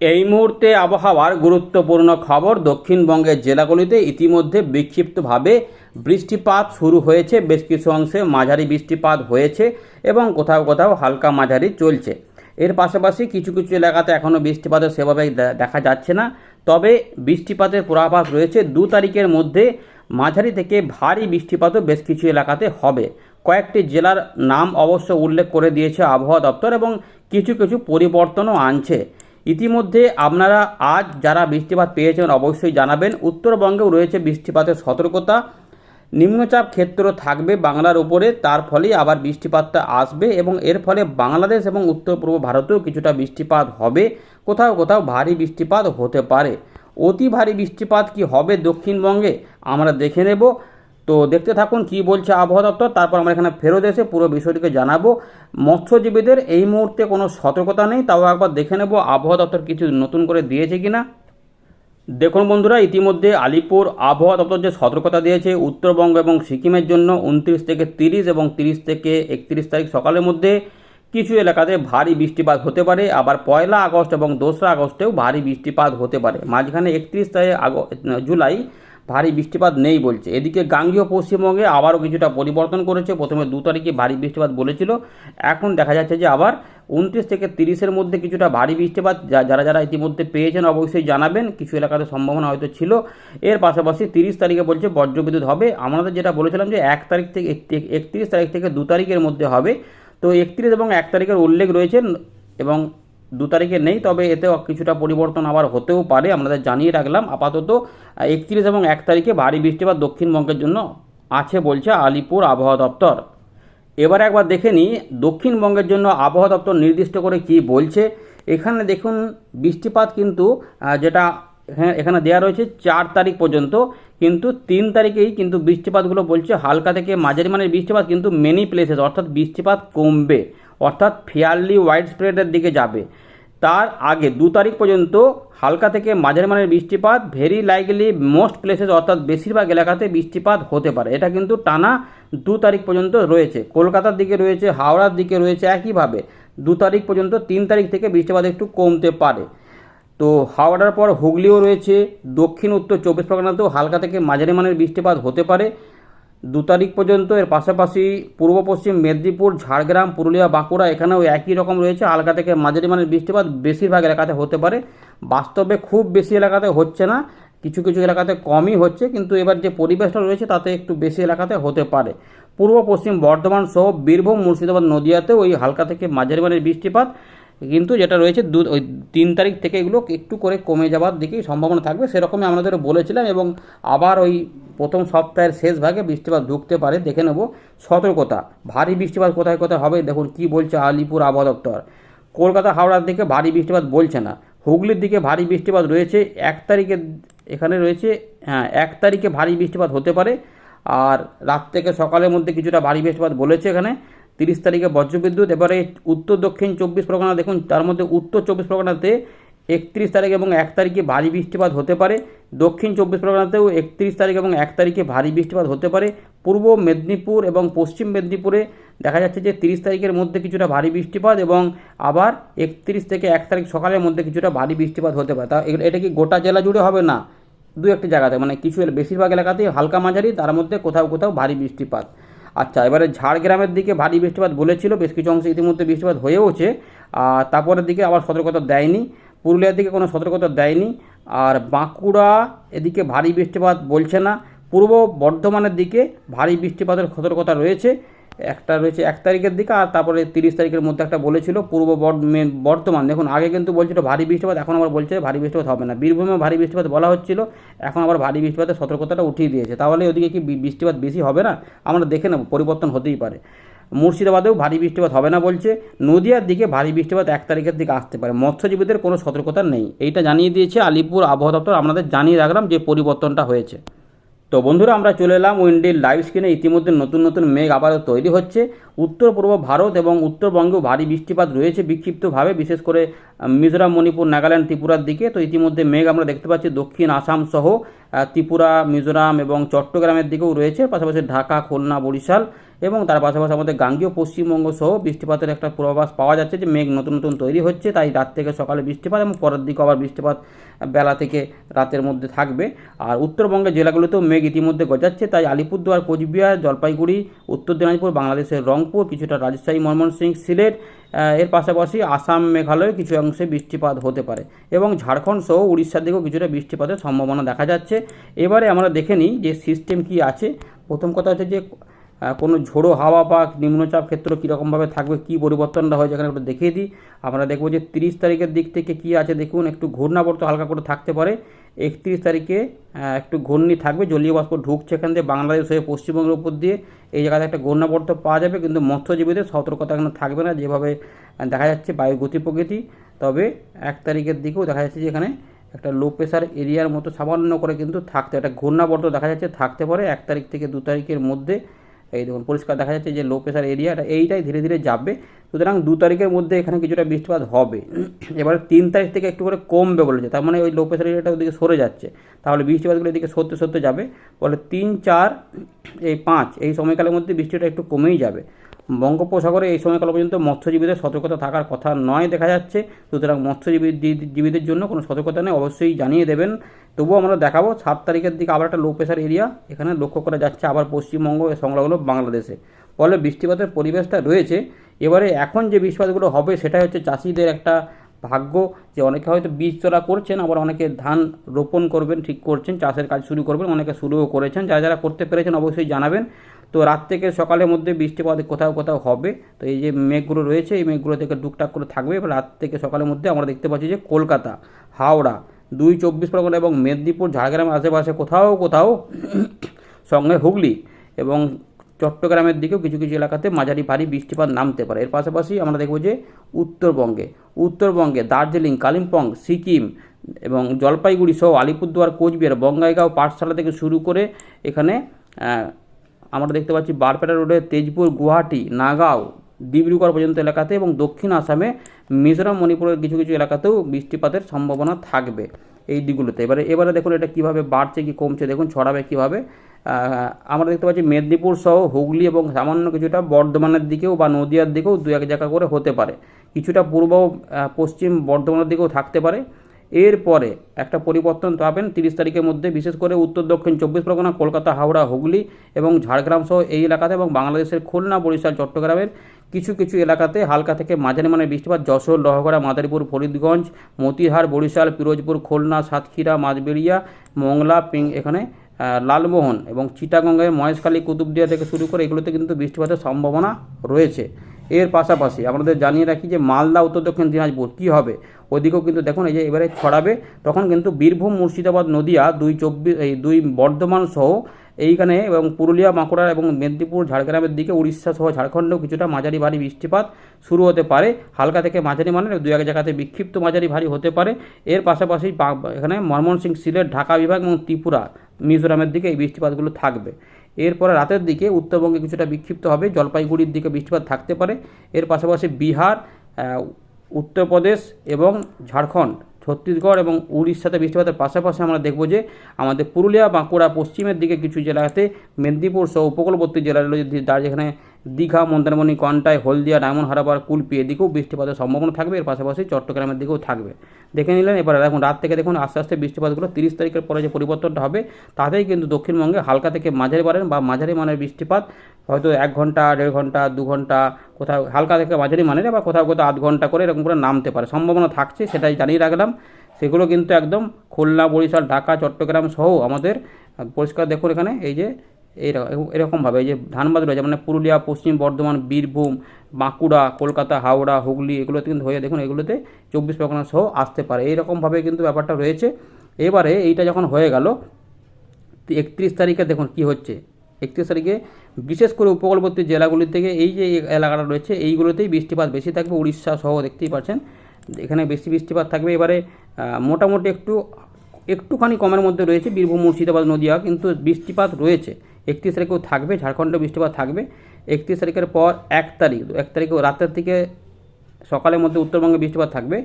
এই মুহূর্তে আবহাওয়ার গুরুত্বপূর্ণ খবর, দক্ষিণবঙ্গের জেলাগুলিতে ইতিমধ্যে বিক্ষিপ্তভাবে বৃষ্টিপাত শুরু হয়েছে। বেশ কিছু অংশে মাঝারি বৃষ্টিপাত হয়েছে এবং কোথাও কোথাও হালকা মাঝারি চলছে। এর পাশাপাশি কিছু কিছু এলাকাতে এখনও বৃষ্টিপাতের সেভাবে দেখা যাচ্ছে না। তবে বৃষ্টিপাতের পূর্বাভাস রয়েছে। দু তারিখের মধ্যে মাঝারি থেকে ভারী বৃষ্টিপাতও বেশ কিছু এলাকাতে হবে। কয়েকটি জেলার নাম অবশ্য উল্লেখ করে দিয়েছে আবহাওয়া দপ্তর এবং কিছু কিছু পরিবর্তনও আনছে। ইতিমধ্যে আপনারা আজ যারা বৃষ্টিপাত পেয়েছেন অবশ্যই জানাবেন। উত্তরবঙ্গেও রয়েছে বৃষ্টিপাতের সতর্কতা। নিম্নচাপ ক্ষেত্র থাকবে বাংলার উপরে, তার ফলেই আবার বৃষ্টিপাতটা আসবে এবং এর ফলে বাংলাদেশ এবং উত্তর পূর্ব ভারতেও কিছুটা বৃষ্টিপাত হবে। কোথাও কোথাও ভারী বৃষ্টিপাত হতে পারে। অতি ভারী বৃষ্টিপাত কি হবে দক্ষিণবঙ্গে? আমরা দেখে নেব। তো দেখতে থাকুন কি বলছে আবহাওয়া দপ্তর। তারপর আমরা এখানে ফেরত এসে পুরো বিষয়টিকে জানাব। মৎস্যজীবীদের এই মুহূর্তে কোনো সতর্কতা নেই, তাও একবার দেখে নেব আবহাওয়া দপ্তর কিছু নতুন করে দিয়েছে কিনা। দেখুন বন্ধুরা, ইতিমধ্যে আলিপুর আবহাওয়া দপ্তর যে সতর্কতা দিয়েছে, উত্তরবঙ্গ এবং সিকিমের জন্য উনত্রিশ থেকে তিরিশ এবং তিরিশ থেকে একত্রিশ তারিখ সকালের মধ্যে কিছু এলাকাতে ভারী বৃষ্টিপাত হতে পারে। আবার পয়লা আগস্ট এবং দোসরা আগস্টেও ভারী বৃষ্টিপাত হতে পারে। মাঝখানে একত্রিশ তারিখ জুলাই ভারী বৃষ্টিপাত নেই বলছে। এদিকে গাঙ্গীয় পশ্চিমবঙ্গে আবারও কিছুটা পরিবর্তন করেছে। প্রথমে দু তারিখে ভারী বৃষ্টিপাত বলেছিল। এখন দেখা যাচ্ছে যে আবার উনত্রিশ থেকে তিরিশের মধ্যে কিছুটা ভারী বৃষ্টিপাত যারা যারা ইতিমধ্যে পেয়েছেন অবশ্যই জানাবেন। কিছু এলাকাতে সম্ভাবনা হয়তো ছিল। এর পাশাপাশি তিরিশ তারিখে বলছে বজ্রবিদ্যুৎ হবে। আমাদের যেটা বলেছিলাম যে এক তারিখ থেকে একত্রিশ তারিখ থেকে দু তারিখের মধ্যে হবে। তো একত্রিশ এবং এক তারিখের উল্লেখ রয়েছে এবং দু তারিখে নেই, তবে এতে কিছুটা পরিবর্তন আবার হতেও পারে। আপনাদের জানিয়ে রাখলাম, আপাতত একত্রিশ এবং এক তারিখে ভারী বৃষ্টিপাত দক্ষিণবঙ্গের জন্য আছে বলছে আলিপুর আবহাওয়া দপ্তর। এবার একবার দেখে নিই, দক্ষিণবঙ্গের জন্য আবহাওয়া দপ্তর নির্দিষ্ট করে কি বলছে। এখানে দেখুন, বৃষ্টিপাত কিন্তু যেটা এখানে এখানে দেওয়া রয়েছে চার তারিখ পর্যন্ত, কিন্তু তিন তারিখেই কিন্তু বৃষ্টিপাতগুলো বলছে হালকা থেকে মাঝারি মানের বৃষ্টিপাত কিন্তু মেনি প্লেসেস অর্থাৎ বৃষ্টিপাত কমবে, অর্থাৎ ফেয়ারলি ওয়াইড স্প্রেডের দিকে যাবে। তার আগে দু তারিখ পর্যন্ত হালকা থেকে মাঝারি মানের বৃষ্টিপাত ভেরি লাইকলি মোস্ট প্লেসেস অর্থাৎ বেশিরভাগ এলাকাতে বৃষ্টিপাত হতে পারে। এটা কিন্তু টানা দু তারিখ পর্যন্ত রয়েছে। কলকাতার দিকে রয়েছে, হাওড়ার দিকে রয়েছে একইভাবে। দু তারিখ পর্যন্ত তিন তারিখ থেকে বৃষ্টিপাত একটু কমতে পারে। তো হাওড়ার পর হুগলিও রয়েছে দক্ষিণ উত্তর চব্বিশ পরগনাতেও হালকা থেকে মাঝারি মানের বৃষ্টিপাত হতে পারে। দু তারিখ পর্যন্ত এর পাশাপাশি পূর্ব পশ্চিম মেদিনীপুর, ঝাড়গ্রাম, পুরুলিয়া, বাঁকুড়া এখানেও একই রকম রয়েছে। হালকা থেকে মাঝারি মানের বৃষ্টিপাত বেশিরভাগ এলাকাতে হতে পারে। বাস্তবে খুব বেশি এলাকাতে হচ্ছে না। কিছু কিছু এলাকাতে কমই হচ্ছে, কিন্তু এবার যে পরিবেশটা রয়েছে তাতে একটু বেশি এলাকাতে হতে পারে। পূর্ব পশ্চিম বর্ধমান সহ বীরভূম, মুর্শিদাবাদ নদিয়াতে ওই হালকা থেকে মাঝারি মানের বৃষ্টিপাত, কিন্তু যেটা রয়েছে দু, ওই তিন তারিখ থেকে এগুলো একটু করে কমে যাওয়ার দিকেই সম্ভাবনা থাকবে। সেরকমই আমাদের বলেছিলাম এবং আবার ওই প্রথম সপ্তাহের শেষ ভাগে বৃষ্টিপাত ঢুকতে পারে, দেখে নেব সতর্কতা। ভারী বৃষ্টিপাত কোথায় কোথায় হবে, দেখুন কি বলছে আলিপুর আবহাওয়া দপ্তর। কলকাতা হাওড়ার দিকে ভারী বৃষ্টিপাত বলছে না। হুগলির দিকে ভারী বৃষ্টিপাত রয়েছে, এক তারিখে এখানে রয়েছে হ্যাঁ এক তারিখে ভারী বৃষ্টিপাত হতে পারে। আর রাত থেকে সকালের মধ্যে কিছুটা ভারী বৃষ্টিপাত বলেছে এখানে। তিরিশ তারিখে বজ্রবিদ্যুৎ, এবারে উত্তর দক্ষিণ চব্বিশ পরগনা, দেখুন, তার মধ্যে উত্তর চব্বিশ পরগনাতে একত্রিশ তারিখ এবং এক তারিখে ভারী বৃষ্টিপাত হতে পারে। দক্ষিণ চব্বিশ পরগনাতেও একত্রিশ তারিখ এবং এক তারিখে ভারী বৃষ্টিপাত হতে পারে। পূর্ব মেদিনীপুর এবং পশ্চিম মেদিনীপুরে দেখা যাচ্ছে যে তিরিশ তারিখের মধ্যে কিছুটা ভারী বৃষ্টিপাত এবং আবার একত্রিশ থেকে এক তারিখ সকালের মধ্যে কিছুটা ভারী বৃষ্টিপাত হতে পারে। তা এটা কি গোটা জেলা জুড়ে হবে না? দু একটি জায়গাতে মানে কিছু বেশিরভাগ এলাকাতেই হালকা মাঝারি, তার মধ্যে কোথাও কোথাও ভারী বৃষ্টিপাত। আচ্ছা এবারে ঝাড়গ্রামের দিকে ভারী বৃষ্টিপাত বলেছিল, বেশ কিছু অংশে ইতিমধ্যে বৃষ্টিপাত হয়েওছে। আর তারপরের দিকে আবার সতর্কতা দেয়নি। পুরুলিয়ার দিকে কোনো সতর্কতা দেয়নি। আর বাঁকুড়া এদিকে ভারী বৃষ্টিপাত বলছে না। পূর্ব বর্ধমানের দিকে ভারী বৃষ্টিপাতের সতর্কতা রয়েছে। একটা রয়েছে এক তারিখের দিকে আর তারপরে তিরিশ তারিখের মধ্যে একটা বলেছিল পূর্ব বর্ধমান। দেখুন, আগে কিন্তু বলছিল ভারী বৃষ্টিপাত, এখন আবার বলছে ভারী বৃষ্টিপাত হবে না। বীরভূমে ভারী বৃষ্টিপাত বলা হচ্ছিল, এখন আবার ভারী বৃষ্টিপাতের সতর্কতাটা উঠিয়ে দিয়েছে। তাহলে ওদিকে কি বৃষ্টিপাত বেশি হবে না? আমরা দেখে নেব, পরিবর্তন হতেই পারে। মুর্শিদাবাদেও ভারী বৃষ্টিপাত হবে না বলছে। নদিয়ার দিকে ভারী বৃষ্টিপাত এক তারিখের দিকে আসতে পারে। মৎস্যজীবীদের কোনো সতর্কতা নেই। এইটা জানিয়ে দিয়েছে আলিপুর আবহাওয়া দপ্তর। আপনাদের জানিয়ে রাখলাম যে পরিবর্তনটা হয়েছে। তো বন্ধুরা, আমরা চলে এলাম উইন্ডির লাইভ স্ক্রিনে। ইতিমধ্যে নতুন নতুন মেঘ আবারও তৈরি হচ্ছে। উত্তর পূর্ব ভারত এবং উত্তরবঙ্গেও ভারী বৃষ্টিপাত রয়েছে বিক্ষিপ্তভাবে, বিশেষ করে মিজোরাম, মণিপুর, নাগাল্যান্ড, ত্রিপুরার দিকে। তো ইতিমধ্যে মেঘ আমরা দেখতে পাচ্ছি দক্ষিণ আসাম সহ ত্রিপুরা, মিজোরাম এবং চট্টগ্রামের দিকেও রয়েছে। পাশাপাশি ঢাকা, খুলনা, বরিশাল এবং তার পাশাপাশি আমাদের গাঙ্গীয় পশ্চিমবঙ্গ সহ বৃষ্টিপাতের একটা পূর্বাভাস পাওয়া যাচ্ছে যে মেঘ নতুন নতুন তৈরি হচ্ছে, তাই রাত থেকে সকালে বৃষ্টিপাত এবং পরের দিকে আবার বৃষ্টিপাত বেলা থেকে রাতের মধ্যে থাকবে। আর উত্তরবঙ্গের জেলাগুলোতেও মেঘ ইতিমধ্যে গজাচ্ছে, তাই আলিপুরদুয়ার, কোচবিহার, জলপাইগুড়ি, উত্তর দিনাজপুর, বাংলাদেশের রংপুর, কিছুটা রাজশাহী, ময়মনসিংহ, সিলেট এর পাশাপাশি আসাম, মেঘালয় কিছু অংশে বৃষ্টিপাত হতে পারে এবং ঝাড়খণ্ড সহ উড়িষ্যার দিকেও কিছুটা বৃষ্টিপাতের সম্ভাবনা দেখা যাচ্ছে। এবারে আমরা দেখে নিই যে সিস্টেম কি আছে। প্রথম কথা হচ্ছে যে কোনো ঝোড়ো হাওয়া বা নিম্নচাপ ক্ষেত্র কীরকমভাবে থাকবে, কী পরিবর্তনটা হয় যেখানে একটু দেখিয়ে দিই। আমরা দেখব যে তিরিশ তারিখের দিক থেকে কী আছে, দেখুন, একটু ঘূর্ণাবর্ত হালকা করে থাকতে পারে। একত্রিশ তারিখে একটু ঘূর্ণি থাকবে, জলীয় বাষ্প ঢুকছে এখান দিয়ে বাংলাদেশ হয়ে পশ্চিমবঙ্গের উপর দিয়ে। এই জায়গাতে একটা ঘূর্ণাবর্ত পাওয়া যাবে, কিন্তু মৎস্যজীবীদের সতর্কতা এখানে থাকবে না, যেভাবে দেখা যাচ্ছে বায়ু গতি প্রকৃতি। তবে এক তারিখের দিকেও দেখা যাচ্ছে যে এখানে একটা লো প্রেশার এরিয়ার মতো সামান্য করে কিন্তু থাকতে, একটা ঘূর্ণাবর্ত দেখা যাচ্ছে থাকতে পারে। এক তারিখ থেকে দু তারিখের মধ্যে এই দেখুন, পরিষ্কার দেখা যাচ্ছে যে লো প্রেশার এরিয়াটা এইটাই ধীরে ধীরে যাবে। সুতরাং দু তারিখের মধ্যে এখানে কিছুটা বৃষ্টিপাত হবে। এবারে তিন তারিখ থেকে একটু করে কমবে বলেছে, তার মানে ওই লো প্রেশার এরিয়াটা ওদিকে সরে যাচ্ছে। তাহলে বৃষ্টিপাতগুলো এদিকে সরতে সরতে যাবে। বলে তিন, চার, এই পাঁচ এই সময়কালের মধ্যে বৃষ্টিটা একটু কমেই যাবে। বঙ্গোপসাগরে এই সময়কাল পর্যন্ত মৎস্যজীবীদের সতর্কতা থাকার কথা নয় দেখা যাচ্ছে। সুতরাং মৎস্যজীবী জীবীদের জন্য কোনো সতর্কতা নেই, অবশ্যই জানিয়ে দেবেন। তবুও আমরা দেখাবো, সাত তারিখের দিকে আবার একটা লো প্রেশার এরিয়া এখানে লক্ষ্য করা যাচ্ছে আবার পশ্চিমবঙ্গ সংলগ্ন বাংলাদেশে। ফলে বৃষ্টিপাতের পরিবেশটা রয়েছে। এবারে এখন যে বৃষ্টিপাতগুলো হবে, সেটাই হচ্ছে চাষিদের একটা ভাগ্য যে অনেকে হয়তো বীজ তোলা করছেন, আবার অনেকে ধান রোপণ করবেন, ঠিক করছেন, চাষের কাজ শুরু করবেন, অনেকে শুরুও করেছেন। যারা যারা করতে পেরেছেন, অবশ্যই জানাবেন। তো রাত থেকে সকালের মধ্যে বৃষ্টিপাত কোথাও কোথাও হবে। তো এই যে মেঘগুলো রয়েছে, এই মেঘগুলো থেকে টুকটাক করে থাকবে। এবার রাত থেকে সকালের মধ্যে আমরা দেখতে পাচ্ছি যে কলকাতা, হাওড়া, দুই চব্বিশ পরগনা এবং মেদিনীপুর, ঝাড়গ্রামের আশেপাশে কোথাও কোথাও সঙ্গে হুগলি এবং চট্টগ্রামের দিকেও কিছু কিছু এলাকাতে মাঝারি ভারী বৃষ্টিপাত নামতে পারে। এর পাশাপাশি আমরা দেখব যে উত্তরবঙ্গে উত্তরবঙ্গে দার্জিলিং, কালিম্পং, সিকিম এবং জলপাইগুড়ি সহ আলিপুরদুয়ার, কোচবিহার, বঙ্গাইগাঁও পাঠশালা থেকে শুরু করে এখানে আমরা দেখতে পাচ্ছি বারপেটা রোডে তেজপুর, গুয়াহাটি, নাগাঁও, ডিব্রুগড় পর্যন্ত এলাকাতে এবং দক্ষিণ আসামে মিজোরাম, মণিপুরের কিছু কিছু এলাকাতেও বৃষ্টিপাতের সম্ভাবনা থাকবে এই দিকগুলোতে। এবারে এবারে দেখুন এটা কীভাবে বাড়ছে, কি কমছে, দেখুন ছড়াবে কীভাবে। আমরা দেখতে পাচ্ছি মেদিনীপুর সহ হুগলি এবং সামান্য কিছুটা বর্ধমানের দিকেও বা নদিয়ার দিকেও দু এক জায়গা করে হতে পারে। কিছুটা পূর্ব পশ্চিম বর্ধমানের দিকেও থাকতে পারে। এরপরে একটা পরিবর্তন পাবেন। তিরিশ তারিখের মধ্যে বিশেষ করে উত্তর, দক্ষিণ চব্বিশ পরগনা, কলকাতা, হাওড়া, হুগলি এবং ঝাড়গ্রাম সহ এই এলাকাতে এবং বাংলাদেশের খুলনা, বরিশাল, চট্টগ্রামের কিছু কিছু এলাকাতে হালকা থেকে মাঝারি মানের বৃষ্টিপাত যশোর, লহগড়া, মাদারীপুর, ফরিদগঞ্জ, মতিহার, বরিশাল, পিরোজপুর, খুলনা, সাতক্ষীরা, মাঝবেড়িয়া, মংলা, পিং এখানে লালমোহন এবং চিটাগঙ্গের মহেশখালী, কুতুবদিয়া থেকে শুরু করে এগুলোতে কিন্তু বৃষ্টিপাতের সম্ভাবনা রয়েছে। এর পাশাপাশি আমাদের জানিয়ে রাখি যে মালদা, উত্তর দক্ষিণ দিনাজপুর কী হবে? ওদিকেও কিন্তু দেখুন, এই যে এবারে ছড়াবে, তখন কিন্তু বীরভূম, মুর্শিদাবাদ, নদিয়া, দুই চব্বিশ এই দুই বর্ধমান সহ এইখানে এবং পুরুলিয়া, বাঁকুড়া এবং মেদিনীপুর, ঝাড়গ্রামের দিকে, উড়িষ্যা সহ ঝাড়খণ্ডেও কিছুটা মাঝারি ভারী বৃষ্টিপাত শুরু হতে পারে। হালকা থেকে মাঝারি মানের, দু এক জায়গাতে বিক্ষিপ্ত মাঝারি ভারী হতে পারে। এর পাশাপাশি এখানে ময়মনসিংহ সিলেট, ঢাকা বিভাগ এবং ত্রিপুরা, মিজোরামের দিকে এই বৃষ্টিপাতগুলো থাকবে। এরপরে রাতের দিকে উত্তরবঙ্গে কিছুটা বিক্ষিপ্ত হবে, জলপাইগুড়ির দিকে বৃষ্টিপাত থাকতে পারে। এর পাশাপাশি বিহার উত্তরপ্রদেশ এবং ঝাড়খণ্ড, ছত্তিশগড় এবং উড়িষ্যাতে বৃষ্টিপাতের পাশাপাশি আমরা দেখব যে আমাদের পুরুলিয়া, বাঁকুড়া, পশ্চিমের দিকে কিছু জেলাতে মেদিনীপুর সহ উপকূলবর্তী যার যেখানে দীঘা, মন্দারমণি কন্টায় হলদিয়া, ডায়মন্ড হারাবার, কুলপি এদিকেও বৃষ্টিপাতের সম্ভাবনা থাকবে। এর পাশাপাশি চট্টগ্রামের দিকেও থাকবে। দেখে নিলেন এবার দেখুন, রাত থেকে দেখুন, আস্তে আস্তে বৃষ্টিপাতগুলো তিরিশ তারিখের পরে যে পরিবর্তনটা হবে, তাতেই কিন্তু দক্ষিণবঙ্গে হালকা থেকে মাঝারি বাড়েন বা মাঝারি মানের বৃষ্টিপাত। হয়তো এক ঘণ্টা, দেড় ঘণ্টা, দু ঘণ্টা, কোথাও হালকা থেকে মাঝারি মানের বা কোথাও কোথাও আধ ঘণ্টা করে এরকম করে নামতে পারে। সম্ভাবনা থাকছে, সেটাই জানিয়ে রাখলাম। সেগুলো কিন্তু একদম খুলনা, বরিশাল, ঢাকা, চট্টগ্রাম সহ আমাদের, পরিষ্কার দেখুন এখানে, এই যে এরকমভাবে যে ধানবাদ রয়েছে মানে পুরুলিয়া, পশ্চিম বর্ধমান, বীরভূম, বাঁকুড়া, কলকাতা, হাওড়া, হুগলি এগুলোতে কিন্তু হয়ে, দেখুন, এগুলোতে চব্বিশ পরগনা সহ আসতে পারে। এইরকমভাবে কিন্তু ব্যাপারটা রয়েছে। এবারে এইটা যখন হয়ে গেল একত্রিশ তারিখে দেখুন কি হচ্ছে। একত্রিশ তারিখে বিশেষ করে উপকূলবর্তী জেলাগুলি থেকে এই যে এলাকাটা রয়েছে, এইগুলোতেই বৃষ্টিপাত বেশি থাকবে। উড়িষ্যা সহ দেখতেই পাচ্ছেন, এখানে বেশি বৃষ্টিপাত থাকবে। এবারে মোটামুটি একটু, একটুখানি কমের মধ্যে রয়েছে। বীরভূম, মুর্শিদাবাদ, নদীয়া কিন্তু বৃষ্টিপাত রয়েছে। একত্রিশ তারিখেও থাকবে, ঝাড়খণ্ডে বৃষ্টিপাত থাকবে। একত্রিশ তারিখের পর এক তারিখ, এক তারিখে রাতের থেকে সকালের মধ্যে উত্তরবঙ্গে বৃষ্টিপাত থাকবে।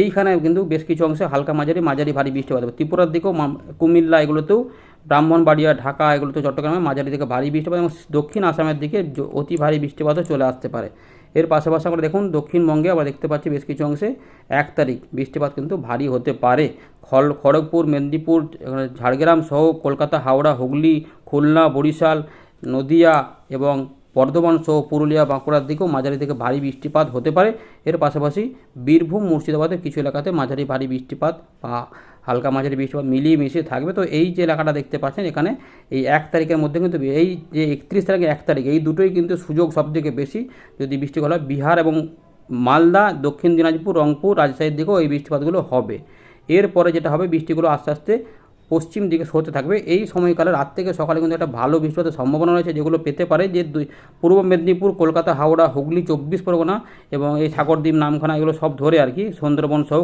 এইখানে কিন্তু বেশ কিছু অংশে হালকা মাঝারি মাঝারি ভারী বৃষ্টিপাত হবে ত্রিপুরার দিকেও কুমিল্লা এগুলোতেও, ব্রাহ্মণবাড়িয়া, ঢাকা এগুলো তো চট্টগ্রামে মাঝারি থেকে ভারী বৃষ্টিপাত এবং দক্ষিণ আসামের দিকে অতি ভারী বৃষ্টিপাতও চলে আসতে পারে। এর পাশাপাশি আমরা দেখুন দক্ষিণবঙ্গে আমরা দেখতে পাচ্ছি বেশ কিছু অংশে এক তারিখ বৃষ্টিপাত কিন্তু ভারী হতে পারে। খল খড়গপুর, মেদিনীপুর ঝাড়গ্রাম সহ কলকাতা, হাওড়া, হুগলি, খুলনা, বরিশাল, নদিয়া এবং বর্ধমান সহ পুরুলিয়া, বাঁকুড়ার দিকেও মাঝারি থেকে ভারী বৃষ্টিপাত হতে পারে। এর পাশাপাশি বীরভূম, মুর্শিদাবাদের কিছু এলাকাতে মাঝারি ভারী বৃষ্টিপাত বা হালকা মাঝারি বৃষ্টিপাত মিলিয়ে মিশিয়ে থাকবে। তো এই যে এলাকাটা দেখতে পাচ্ছেন, এখানে এই এক তারিখের মধ্যে কিন্তু এই যে একত্রিশ তারিখে, এক তারিখ, এই দুটোই কিন্তু সুযোগ সবথেকে বেশি যদি বৃষ্টিগুলো হয়। বিহার এবং মালদা, দক্ষিণ দিনাজপুর, রংপুর, রাজশাহীর দিকেও এই বৃষ্টিপাতগুলো হবে। এরপরে যেটা হবে, বৃষ্টিগুলো আস্তে আস্তে পশ্চিম দিকে সরতে থাকবে। এই সময়কালে রাত থেকে সকালে কিন্তু একটা ভালো বৃষ্টিপাতের সম্ভাবনা রয়েছে, যেগুলো পেতে পারে যে পূর্ব মেদিনীপুর, কলকাতা, হাওড়া, হুগলি, চব্বিশ পরগনা এবং এই সাগরদ্বীপ, নামখানা এগুলো সব ধরে আর কি, সুন্দরবন সহ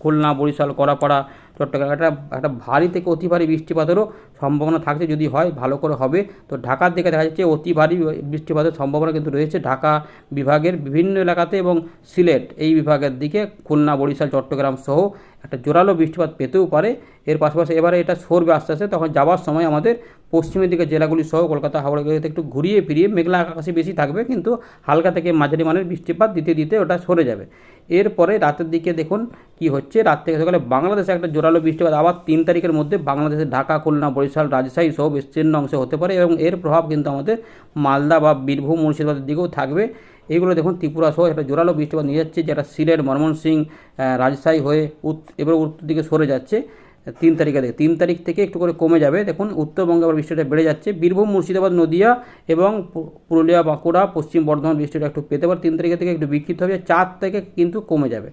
খুলনা, বরিশাল করাপাড়া চট্টগ্রাম, একটা একটা ভারী থেকে অতি ভারী বৃষ্টিপাতেরও সম্ভাবনা থাকছে। যদি হয়, ভালো করে হবে। তো ঢাকার দিকে দেখা যাচ্ছে অতি ভারী বৃষ্টিপাতের সম্ভাবনা কিন্তু রয়েছে। ঢাকা বিভাগের বিভিন্ন এলাকাতে এবং সিলেট এই বিভাগের দিকে, খুলনা, বরিশাল, চট্টগ্রাম সহ একটা জোরালো বৃষ্টিপাত পেতেও পারে। এর পাশাপাশি এবারে এটা সরবে আস্তে আস্তে, তখন যাওয়ার সময় আমাদের পশ্চিমের দিকে জেলাগুলি সহ কলকাতা, হাওড়া এগুলোতে একটু ঘুরিয়ে ফিরিয়ে মেঘলা আকাশে বেশি থাকবে, কিন্তু হালকা থেকে মাঝারি মানের বৃষ্টিপাত দিতে দিতে ওটা সরে যাবে। এরপরে রাতের দিকে দেখুন কি হচ্ছে। রাত থেকে সকালে বাংলাদেশে একটা জোরালো বৃষ্টিপাত, আবার তিন তারিখের মধ্যে বাংলাদেশের ঢাকা, খুলনা, বরিশাল, রাজশাহী সহ বিস্তীর্ণ অংশে হতে পারে এবং এর প্রভাব কিন্তু আমাদের মালদা বা বীরভূম, মুর্শিদাবাদের দিকেও থাকবে। এইগুলো দেখুন, ত্রিপুরা সহ একটা জোরালো বৃষ্টিপাত নিয়ে যাচ্ছে, যেটা সিলেট ময়মনসিং রাজশাহী হয়ে এবার উত্তর দিকে সরে যাচ্ছে তিন তারিখে থেকে তিন তারিখ থেকে একটু করে কমে যাবে, দেখুন, উত্তরবঙ্গে আবার বৃষ্টিটা বেড়ে যাচ্ছে। বীরভূম, মুর্শিদাবাদ, নদিয়া এবং পুরুলিয়া, বাঁকুড়া, পশ্চিম বর্ধমান বৃষ্টিটা একটু পেতে পারে। তিন তারিখে থেকে একটু বিক্ষিপ্ত হবে, চার থেকে কিন্তু কমে যাবে।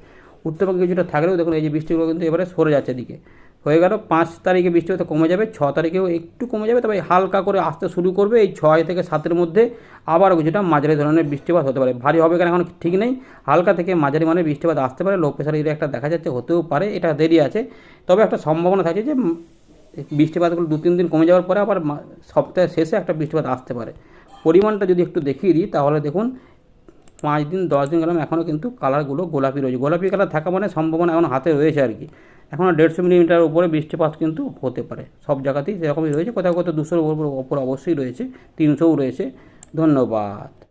উত্তরবঙ্গে কিছুটা থাকলেও দেখুন, এই যে বৃষ্টিগুলো কিন্তু এবারে সরে যাচ্ছে দিকে হয়ে গেল, পাঁচ তারিখে বৃষ্টিপাত কমে যাবে, ছ তারিখেও একটু কমে যাবে, তবে হালকা করে আসতে শুরু করবে। এই ছয় থেকে সাতের মধ্যে আবার কিছুটা মাঝারি ধরনের বৃষ্টিপাত হতে পারে। ভারী হবে কেন এখন ঠিক নেই। হালকা থেকে মাঝারি মানের বৃষ্টিপাত আসতে পারে। লো প্রেশার এরিয়া একটা দেখা যাচ্ছে, হতেও পারে, এটা দেরি আছে। তবে একটা সম্ভাবনা থাকে যে বৃষ্টিপাতগুলো দু তিন দিন কমে যাওয়ার পরে আবার সপ্তাহের শেষে একটা বৃষ্টিপাত আসতে পারে। পরিমাণটা যদি একটু দেখিয়ে দিই, তাহলে দেখুন পাঁচ দিন, দশ দিন গেলাম এখনও কিন্তু কালারগুলো গোলাপি রয়েছে। গোলাপি কালার থাকা মানে সম্ভাবনা এখন হাতে রয়েছে আর কি। এখনও দেড়শো মিলিমিটার উপরে বৃষ্টিপাত কিন্তু হতে পারে। সব জায়গাতেই সেরকমই রয়েছে, কোথাও কোথাও দুশোর উপর অবশ্যই রয়েছে, তিনশোও রয়েছে। ধন্যবাদ।